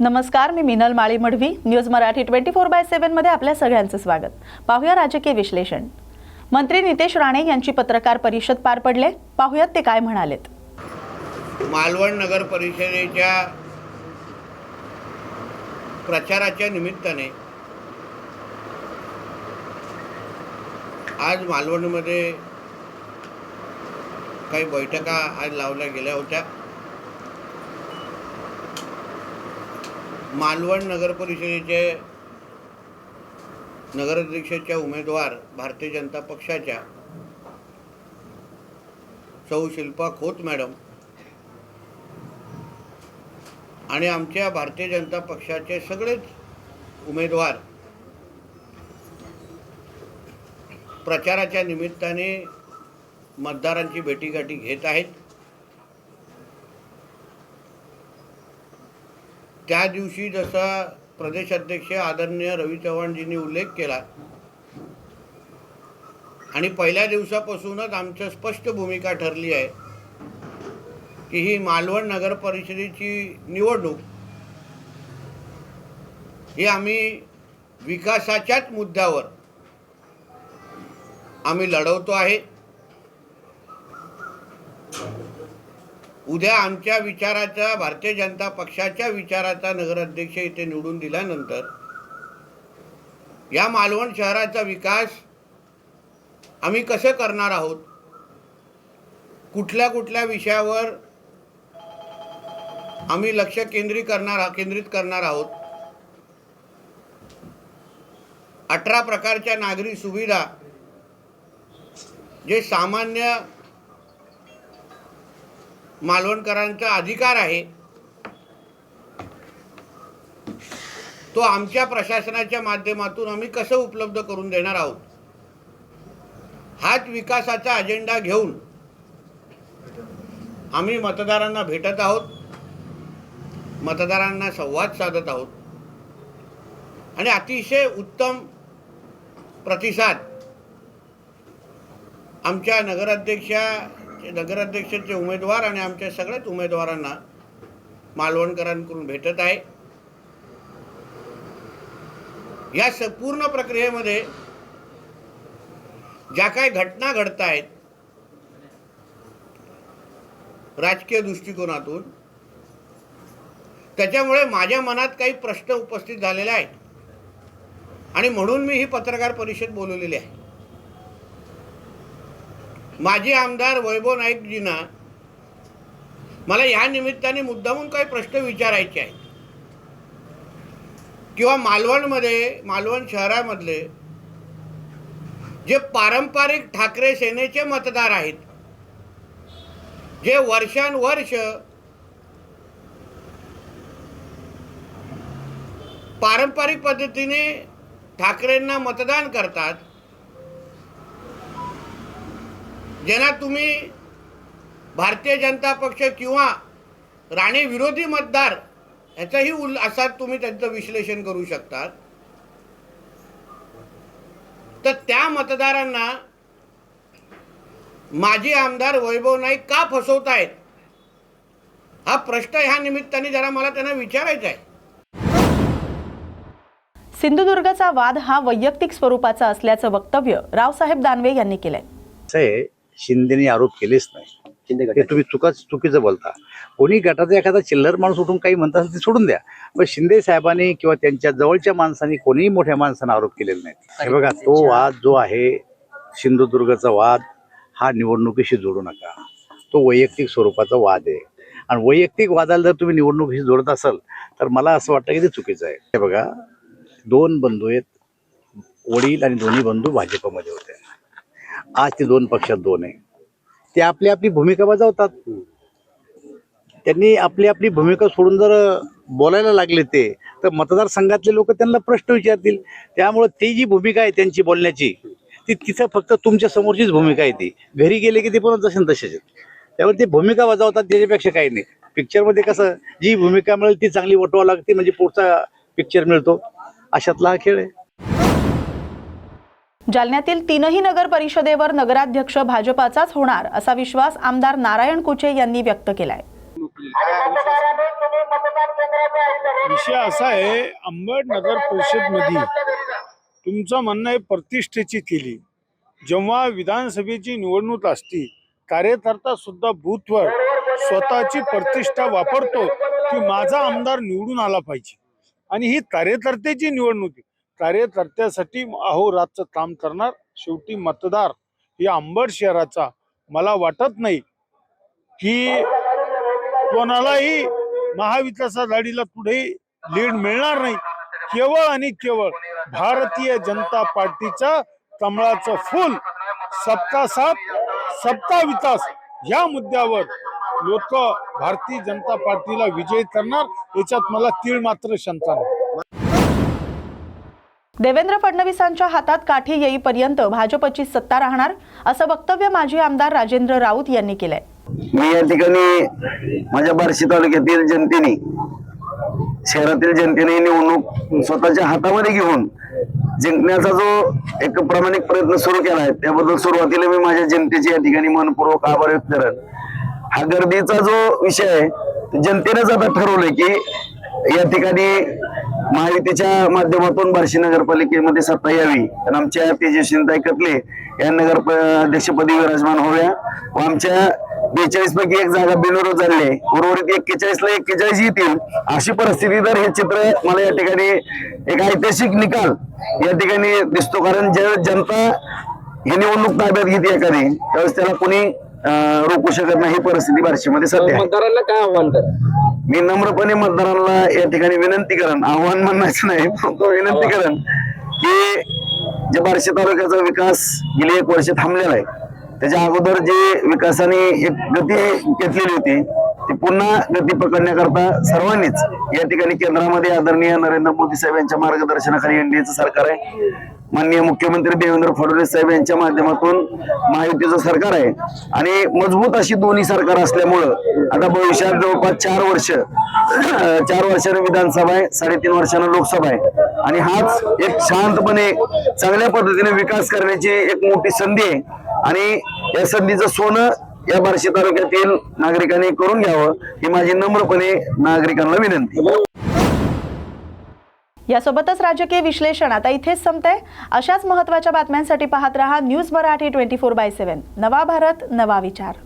नमस्कार मी Minal Mali Madhavi news Marathi twenty four by सेव्हनमध्ये आपल्या सगळ्यांचं स्वागत. पाहूया राजकीय विश्लेषण. मंत्री नितेश राणे यांची पत्रकार परिषद पार पडले. पाहुयात ते काय म्हणालेत. मालवण नगर परिषदेच्या प्रचाराच्या निमित्ताने आज मालवणमध्ये काही बैठका आज लावल्या गेल्या होत्या. मालवण नगर परिषदेचे नगराध्यक्षाच्या उमेदवार भारतीय जनता पक्षाच्या सौ शिल्पा खोत मॅडम आणि आमच्या भारतीय जनता पक्षाचे सगळेच उमेदवार प्रचाराच्या निमित्ताने मतदारांची भेटीगाठी घेत आहेत. त्या दिवशी जसा प्रदेश अध्यक्ष आदरणीय रवी चव्हाणजींनी उल्लेख केला आणि पहिल्या दिवसापासूनच आमचं स्पष्ट भूमिका ठरली आहे की ही मालवण नगर परिषदेची निवडणूक ही आम्ही विकासाच्याच मुद्द्यावर आम्ही लढवतो आहे. उद्या आमच्या विचाराचा भारतीय जनता पक्षाच्या विचाराचा नगराध्यक्ष इथे निवडून दिल्यानंतर या मालवण शहराचा विकास आम्ही कसं करणार आहोत? कुठल्या कुठल्या विषयावर आम्ही लक्ष केंद्रित करणार केंद्रित करणार आहोत? अठरा प्रकारच्या नागरी सुविधा जे सामान्य मालवणकरांचा अधिकार आहे. तो आमच्या प्रशासनाच्या माध्यमातून आम्ही कसं उपलब्ध करून देणार आहोत? हाच विकासाचा अजेंडा घेऊन आम्ही मतदारांना भेटत आहोत. मतदारांना संवाद साधत आहोत. आणि अतिशय उत्तम प्रतिसाद आमच्या नगराध्यक्षा नगराध्यक्षाचे उमेदवार आणि आमच्या सगळ्याच उमेदवारांना मालवणकरांकडून भेटत आहे. या स पूर्ण प्रक्रियेमध्ये ज्या काही घटना घडत आहेत राजकीय दृष्टिकोनातून त्याच्यामुळे माझ्या मनात काही प्रश्न उपस्थित झालेले आहेत. आणि म्हणून मी ही पत्रकार परिषद बोलवलेली आहे. माजी आमदार वैभव नाईकजींना मला या निमित्ताने मुद्दामून काही प्रश्न विचारायचे आहेत. किंवा मालवणमध्ये मालवण शहरामधले जे पारंपरिक ठाकरे सेनेचे मतदार आहेत जे वर्षानुवर्ष पारंपरिक पद्धतीने ठाकरेंना मतदान करतात ज्यांना तुम्ही भारतीय जनता पक्ष किंवा राणे विरोधी मतदार ह्याचाही उल् असा तुम्ही त्यांचं विश्लेषण करू शकतात. तर त्या मतदारांना माजी आमदार वैभव नाईक का फसवत आहेत हा प्रश्न ह्या निमित्ताने जरा मला त्यांना विचारायचा आहे. सिंधुदुर्गचा वाद हा वैयक्तिक स्वरूपाचा असल्याचं वक्तव्य रावसाहेब दानवे यांनी केलंय. शिंदेने आरोप केलेच नाही. ते तुम्ही चुकाच चुकीचं बोलता. कोणी गटाचा एखादा चिल्लर माणूस उठून काही म्हणत असेल ते सोडून द्या. पण शिंदे साहेबांनी किंवा त्यांच्या जवळच्या माणसांनी कोणीही मोठ्या माणसानं आरोप केलेला नाही हे बघा तो वाद जो आहे सिंधुदुर्गचा वाद हा निवडणुकीशी जोडू नका. तो वैयक्तिक स्वरूपाचा वाद आहे. आणि वैयक्तिक वादाला जर तुम्ही निवडणुकीशी जोडत असाल तर मला असं वाटतं की ते चुकीचं आहे. हे बघा दोन बंधू आहेत वडील आणि दोन्ही बंधू भाजपमध्ये होते. आज ते दोन पक्षात दोन आहे. ते आपली आपली भूमिका बजावतात. त्यांनी आपली आपली भूमिका सोडून जर बोलायला लागले ते तर मतदारसंघातले लोक त्यांना प्रश्न विचारतील. त्यामुळे ती जी भूमिका आहे त्यांची बोलण्याची ती तिथं फक्त तुमच्या समोरचीच भूमिका आहे ती. घरी गेले की ते पण जसे तसेच आहेत. त्यामुळे ते भूमिका बजावतात त्याच्यापेक्षा काही नाही. पिक्चरमध्ये कसं जी भूमिका मिळेल ती चांगली वटवावं लागते म्हणजे पुढचा पिक्चर मिळतो. अशातला हा खेळ आहे. जालन्यातील तीनही नगर परिषदेवर नगराध्यक्ष भाजपाचाच होणार असा विश्वास आमदार नारायण कुचे यांनी व्यक्त केलाय. विषय असा आहे अंबड नगर परिषदमध्ये तुमचं म्हणणं आहे प्रतिष्ठेची केली. जेव्हा विधानसभेची निवडणूक असती कार्यकर्ता सुद्धा बूथवर स्वतःची प्रतिष्ठा वापरतो की माझा आमदार निवडून आला पाहिजे. आणि ही कार्यकर्त्याची निवडणूक आहे. कार्यकर्त्यासाठी अहोरात्र काम करणार शेवटी मतदार ही अंबड शहराचा. मला वाटत नाही की कोणालाही महाविकास आघाडीला पुढे लीड मिळणार नाही. केवळ आणि केवळ भारतीय जनता पार्टीचा कमळाचं फुल सबका साथ सबका विकास या मुद्द्यावर लोक भारतीय जनता पार्टीला विजयी करणार याच्यात मला तीळ मात्र शंका नाही. देवेंद्र फडणवीसांच्या हातात काठी येईपर्यंत भाजपची सत्ता राहणार असं वक्तव्य माजी आमदार राजेंद्र राऊत यांनी केलंय. मी या ठिकाणी माझ्या बार्शी तालुक्यातील जनतेने शहरातील जनतेने निवडणूक स्वतःच्या हातामध्ये घेऊन जिंकण्याचा जो एक प्रामाणिक प्रयत्न सुरू केला आहे त्याबद्दल सुरुवातीला मी माझ्या जनतेचे या ठिकाणी मनपूर्वक आभार व्यक्त करेन हा गर्दीचा जो विषय आहे जनतेनेच आता ठरवलंय की या ठिकाणी महायुतीच्या माध्यमातून बार्शी नगरपालिकेमध्ये सत्ता यावी. आणि आमच्या तेजस्वीताई कतले या नगर अध्यक्षपदी विराजमान होव्या व आमच्या बेचाळीस पैकी एक जागा बिनविरोध झाली आहे. उर्वरित एक्केचाळीस ला एक्केचाळीस येतील. अशी परिस्थिती तर हे चित्र मला या ठिकाणी एक ऐतिहासिक निकाल या ठिकाणी दिसतो. कारण ज्या जनता ही निवडणूक ताब्यात घेते एखादी त्यावेळेस त्याला कोणी रोखू शकत नाही. ही परिस्थिती बार्शीमध्ये सध्या मतदारांना काय आव्हान मी नम्रपणे मतदारांना या ठिकाणी विनंती करेन आव्हान म्हणायचं नाही परंतु विनंती करेन की जे बार्शी तालुक्याचा विकास गेली एक वर्ष थांबलेला आहे त्याच्या अगोदर जे विकासाने एक गती घेतलेली होती ती पुन्हा गती पकडण्याकरता सर्वांनीच या ठिकाणी केंद्रामध्ये आदरणीय नरेंद्र मोदी साहेब यांच्या मार्गदर्शनाखाली एनडीएचं सरकार आहे. माननीय मुख्यमंत्री देवेंद्र फडणवीस साहेब यांच्या माध्यमातून महायुतीचं सरकार आहे. आणि मजबूत अशी दोन्ही सरकार असल्यामुळं आता भविष्यात जवळपास चार वर्ष चार वर्षानं विधानसभा आहे साडेतीन वर्षानं लोकसभा आहे. आणि हाच एक शांतपणे चांगल्या पद्धतीने विकास करण्याची एक मोठी संधी आहे. आणि या संधीचं सोनं या बार्शी तालुक्यातील नागरिकांनी करून घ्यावं ही माझी नम्रपणे नागरिकांना विनंती. यासोबतच राजकीय विश्लेषण आता इथेच संपतंय. अशाच महत्त्वाच्या बातम्यांसाठी पाहत रहा news Marathi twenty four by seven. नवा भारत नवा विचार.